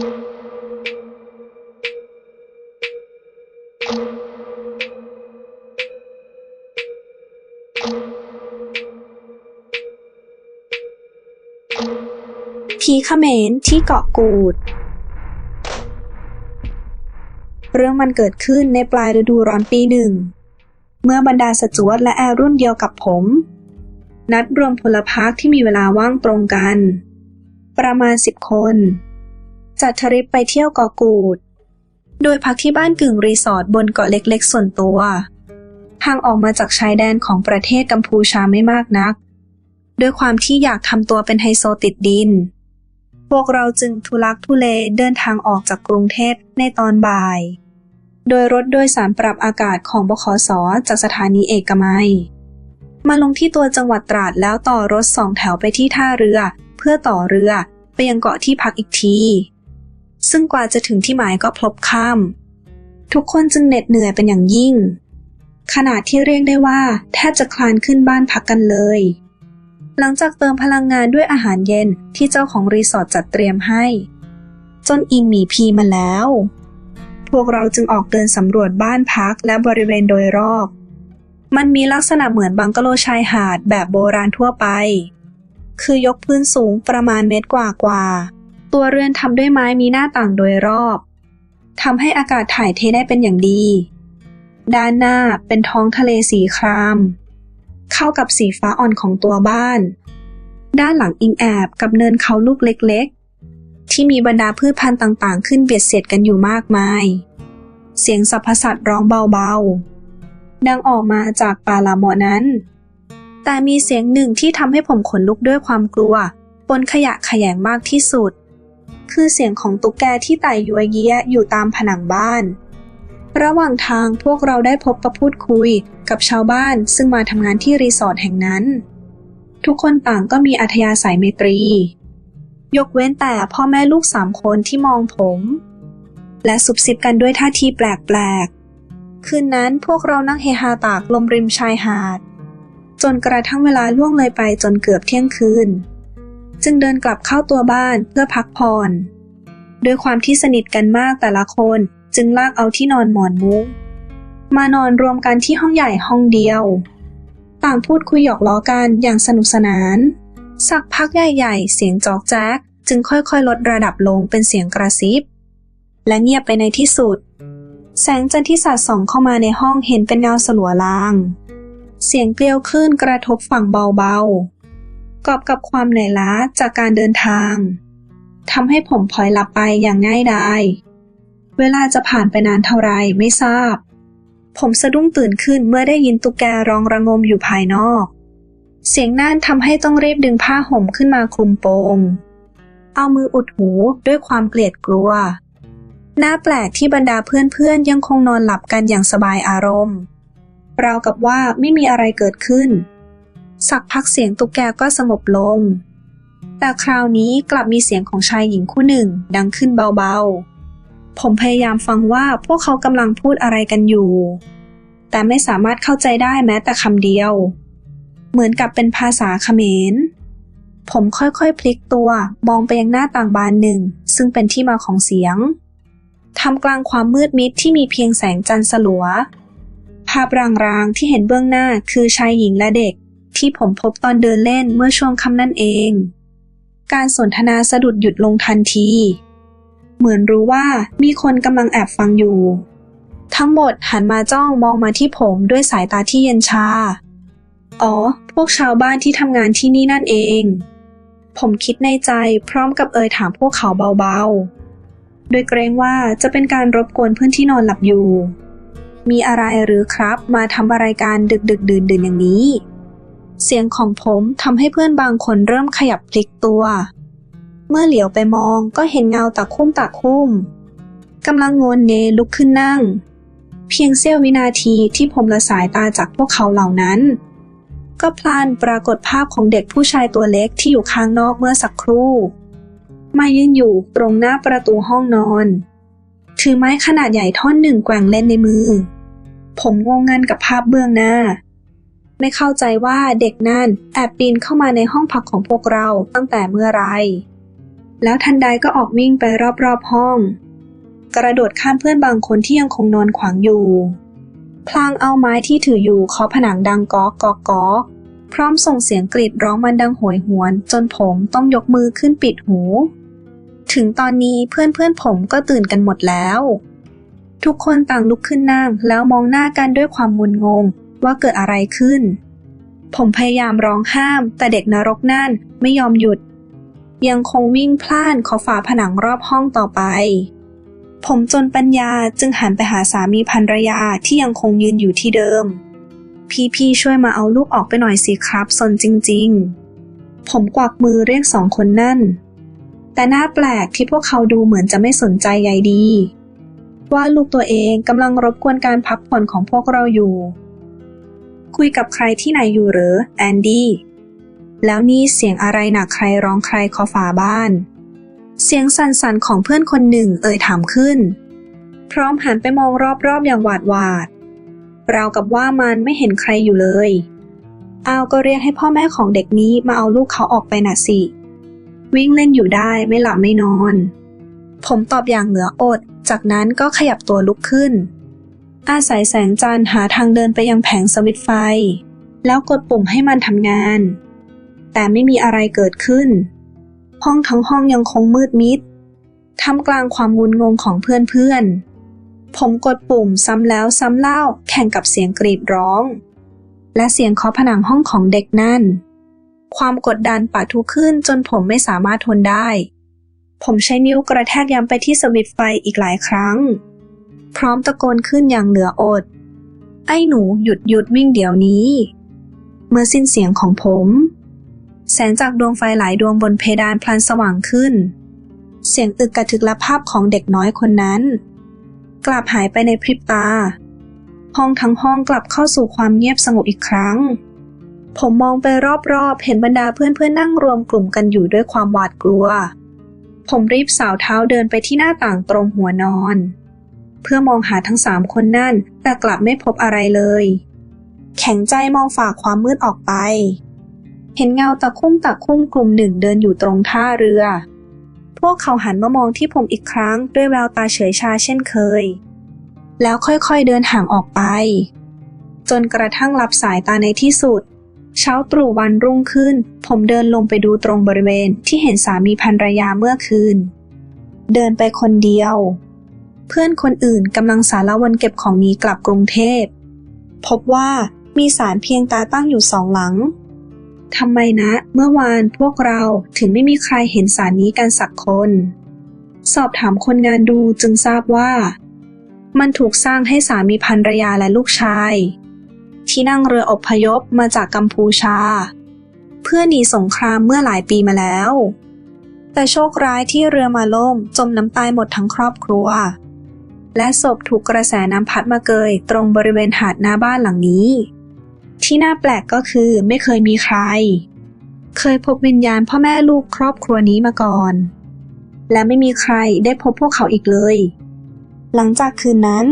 ผีเขมรที่เกาะกูด เรื่องมันเกิดขึ้นในปลายฤดูร้อนปีหนึ่ง เมื่อบรรดาสจวตและแอร์รุ่นเดียวกับผม นัดรวมพลพรรคที่มีเวลาว่างตรงกัน ประมาณสิบคน จัดทริปไปเที่ยวเกาะกูด โดยพักที่บ้านกึ่งรีสอร์ทบนเกาะเล็กๆ ส่วนตัว ห่างออกมาจากชายแดนของประเทศกัมพูชาไม่มากนัก ด้วยความที่อยากทำตัวเป็นไฮโซติดดิน พวกเราจึงทุลักทุเลเดินทางออกจากกรุงเทพในตอนบ่าย โดยรถโดยสารปรับอากาศของบขสจากสถานีเอกมัยมาลงที่ตัวจังหวัดตราดแล้วต่อรถสองแถวไปที่ท่าเรือ เพื่อต่อเรือไปยังเกาะที่พักอีกที ซึ่งกว่าจะถึงที่หมายก็พลบค่ำทุกคนจึงเหน็ดเหนื่อยเป็นอย่างยิ่ง ขนาดที่เรียกได้ว่าแทบจะคลานขึ้นบ้านพักกันเลย หลังจากเติมพลังงานด้วยอาหารเย็นที่เจ้าของรีสอร์ทจัดเตรียมให้ จนอิ่มหมีพีมาแล้ว พวกเราจึงออกเดินสำรวจบ้านพักและบริเวณโดยรอบ มันมีลักษณะเหมือนบังกะโลชายหาดแบบโบราณทั่วไป คือยกพื้นสูงประมาณเมตรกว่ากว่า ตัวเรือนทำด้วยไม้มีหน้าต่างโดยรอบทำให้อากาศถ่ายเทได้เป็นอย่างดี ด้านหน้าเป็นท้องทะเลสีคราม เข้ากับสีฟ้าอ่อนของตัวบ้าน ด้านหลังอิงแอบกับเนินเขาลูกเล็กๆ ที่มีบรรดาพืชพันธุ์ต่างๆ ขึ้นเบียดเสียดกันอยู่มากมาย เสียงสรรพสัตว์ร้องเบาๆ ดังออกมาจากป่าละเมอนั้น แต่มีเสียงหนึ่งที่ทำให้ผมขนลุกด้วยความกลัว ปนขยะขยงมากที่สุด คือเสียงของตุ๊กแกที่ไต่ยัวเยียอยู่ตามผนังบ้าน ระหว่างทางพวกเราได้พบประพูดคุยกับชาวบ้านซึ่งมาทำงานที่รีสอร์ทแห่งนั้น ทุกคนต่างก็มีอัธยาศัยไมตรี ยกเว้นแต่พ่อแม่ลูกสามคนที่มองผม และสุบซิบกันด้วยท่าทีแปลกๆ คืนนั้นพวกเรานั่งเฮฮาตากลมริมชายหาด จนกระทั่งเวลาล่วงเลยไปจนเกือบเที่ยงคืน จึงเดินกลับเข้าตัวบ้านเพื่อพักผ่อนด้วยความที่สนิทกันมากแต่ละคนจึงลากเอาที่นอนหมอนมุ้งมานอนรวมกันที่ห้องใหญ่ห้องเดียว ต่างพูดคุยหยอกล้อกันอย่างสนุกสนาน สักพักใหญ่ๆ เสียงจอกแจ๊กจึงค่อยๆ ลดระดับลงเป็นเสียงกระซิบ และเงียบไปในที่สุด แสงจันทร์ที่สาดส่องเข้ามาในห้องเห็นเป็นเงาสลัวลาง เสียงเกลียวคลื่นกระทบฝั่งเบาๆ กอบกับความเหนื่อยล้าจากการเดินทางทำให้ผมพลอยหลับไปอย่างง่ายดาย เวลาจะผ่านไปนานเท่าไรไม่ทราบ ผมสะดุ้งตื่นขึ้นเมื่อได้ยินตุ๊กแกร้องระงมอยู่ภายนอก เสียงนั่นทำให้ต้องรีบดึงผ้าห่มขึ้นมาคลุมโปง เอามืออุดหูด้วยความเกลียดกลัว น่าแปลกที่บรรดาเพื่อนๆยังคงนอนหลับกันอย่างสบายอารมณ์ ราวกับว่าไม่มีอะไรเกิดขึ้น สักพักเสียงตุ๊กแกก็สงบลง แต่คราวนี้กลับมีเสียงของชายหญิงคู่หนึ่งดังขึ้นเบาๆ ผมพยายามฟังว่าพวกเขากำลังพูดอะไรกันอยู่ แต่ไม่สามารถเข้าใจได้แม้แต่คำเดียว เหมือนกับเป็นภาษาเขมร ผมค่อยๆพลิกตัวมองไปยังหน้าต่างบานหนึ่ง ซึ่งเป็นที่มาของเสียงทำกลางความมืดมิดที่มีเพียงแสงจันทร์สลัว ภาพรางๆที่เห็นเบื้องหน้าคือชายหญิงและเด็ก ที่ผมพบตอนเดินเล่นเมื่อช่วงค่ำนั่นเอง การสนทนาสะดุดหยุดลงทันที เหมือนรู้ว่ามีคนกำลังแอบฟังอยู่ ทั้งหมดหันมาจ้องมองมาที่ผมด้วยสายตาที่เย็นชา อ๋อ พวกชาวบ้านที่ทำงานที่นี่นั่นเอง ผมคิดในใจพร้อมกับเอ่ยถามพวกเขาเบาๆ โดยเกรงว่าจะเป็นการรบกวนเพื่อนที่นอนหลับอยู่มีอะไรหรือครับ มาทำอะไรการดึกดึกดื่นดื่นอย่างนี้ เสียงของผมทำให้เพื่อนบางคนเริ่มขยับพลิกตัว เมื่อเหลียวไปมองก็เห็นเงาตะคุ่มตะคุ่มกำลังงนเงลุกขึ้นนั่ง เพียงเสี้ยววินาทีที่ผมละสายตาจากพวกเขาเหล่านั้น ก็พลันปรากฏภาพของเด็กผู้ชายตัวเล็กที่อยู่ข้างนอกเมื่อสักครู่ มายืนอยู่ตรงหน้าประตูห้องนอน ถือไม้ขนาดใหญ่ท่อนหนึ่งแกว่งเล่นในมือ ผมงงงันกับภาพเบื้องหน้า ไม่เข้าใจว่าเด็กนั่นแอบปีนเข้ามาในห้องพักของพวกเราตั้งแต่เมื่อไร แล้วทันใดก็ออกวิ่งไปรอบๆห้อง กระโดดข้ามเพื่อนบางคนที่ยังคงนอนขวางอยู่ พลางเอาไม้ที่ถืออยู่เคาะผนังดังก๊อกก๊อกก๊อกพร้อมส่งเสียงกรีดร้องมันดังโหยหวน จนผมต้องยกมือขึ้นปิดหู ถึงตอนนี้เพื่อนเพื่อนผมก็ตื่นกันหมดแล้ว ทุกคนต่างลุกขึ้นนั่งแล้วมองหน้ากันด้วยความงุนงง ว่าเกิดอะไรขึ้น ผมพยายามร้องห้าม แต่เด็กนรกนั่นไม่ยอมหยุด ยังคงวิ่งพล่านขอฝาผนังรอบห้องต่อไป ผมจนปัญญาจึงหันไปหาสามีภรรยาที่ยังคงยืนอยู่ที่เดิม พี่ๆช่วยมาเอาลูกออกไปหน่อยสิครับสนจริง ๆ ผมกวักมือเรียกสองคนนั่น แต่หน่าแปลกที่พวกเขาดูเหมือนจะไม่สนใจใยดีว่าลูกตัวเองกำลังรบกวนการพักผ่อนของพวกเราอยู่ คุยกับใครที่ไหนอยู่เหรอแอนดี้แล้วนี่เสียงอะไรหนักใครร้องใครเคอฝาบ้าน เสียงสั่นๆของเพื่อนคนหนึ่งเอ่ยถามขึ้น พร้อมหันไปมองรอบๆอย่างหวาดหวาดราวกับว่ามันไม่เห็นใครอยู่เลยอาวก็เรียกให้พ่อแม่ของเด็กนี้มาเอาลูกเขาออกไปน่ะสิ วิ่งเล่นอยู่ได้ไม่หลับไม่นอน ผมตอบอย่างเหนืออด จากนั้นก็ขยับตัวลุกขึ้น อาศัยแสงจันทร์หาทางเดินไปยังแผงสวิตไฟ แล้วกดปุ่มให้มันทำงาน แต่ไม่มีอะไรเกิดขึ้น ห้องทั้งห้องยังคงมืดมิดท่ามกลางความงุนงงของเพื่อนๆ ผมกดปุ่มซ้ำแล้วซ้ำเล่าแข่งกับเสียงกรีดร้อง และเสียงเคาะผนังห้องของเด็กนั่น ความกดดันปะทุขึ้นจนผมไม่สามารถทนได้ ผมใช้นิ้วกระแทกย้ำไปที่สวิตไฟอีกหลายครั้ง พร้อมตะโกนขึ้นอย่างเหนืออด ไอ้หนูหยุดหยุดวิ่งเดี๋ยวนี้ เมื่อสิ้นเสียงของผม แสงจากดวงไฟหลายดวงบนเพดานพลันสว่างขึ้น เสียงอึกกระทึกและภาพของเด็กน้อยคนนั้น กลับหายไปในพริบตา ห้องทั้งห้องกลับเข้าสู่ความเงียบสงบอีกครั้ง ผมมองไปรอบๆ เห็นบรรดาเพื่อนๆนั่งรวมกลุ่มกันอยู่ด้วยความหวาดกลัวผมรีบสาวเท้าเดินไปที่หน้าต่างตรงหัวนอน เพื่อมองหาทั้งสามคนนั่น แต่กลับไม่พบอะไรเลย แข็งใจมองฝ่าความมืดออกไป เห็นเงาตะคุ่มตะคุ่มกลุ่มหนึ่งเดินอยู่ตรงท่าเรือ พวกเขาหันมามองที่ผมอีกครั้งด้วยแววตาเฉยชาเช่นเคย แล้วค่อยๆเดินห่างออกไป จนกระทั่งหลับสายตาในที่สุด เช้าตรู่วันรุ่งขึ้น ผมเดินลงไปดูตรงบริเวณที่เห็นสามีภรรยาเมื่อคืน เดินไปคนเดียว เพื่อนคนอื่นกำลังสารวนเก็บของนี้กลับกรุงเทพ พบว่ามีสารเพียงตาตั้งอยู่สองหลังทำไมนะ เมื่อวานพวกเราถึงไม่มีใครเห็นสารนี้กันสักคน สอบถามคนงานดูจึงทราบว่า มันถูกสร้างให้สามีภรรยาและลูกชาย ที่นั่งเรืออพยพมาจากกัมพูชา เพื่อหนีสงครามเมื่อหลายปีมาแล้ว แต่โชคร้ายที่เรือมาล่มจมน้ำตายหมดทั้งครอบครัว และศพถูกกระแสน้ำพัดมาเกย ตรงบริเวณหาดหน้าบ้านหลังนี้ ที่น่าแปลกก็คือไม่เคยมีใคร เคยพบวิญญาณพ่อแม่ลูกครอบครัวนี้มาก่อน และไม่มีใครได้พบพวกเขาอีกเลย หลังจากคืนนั้น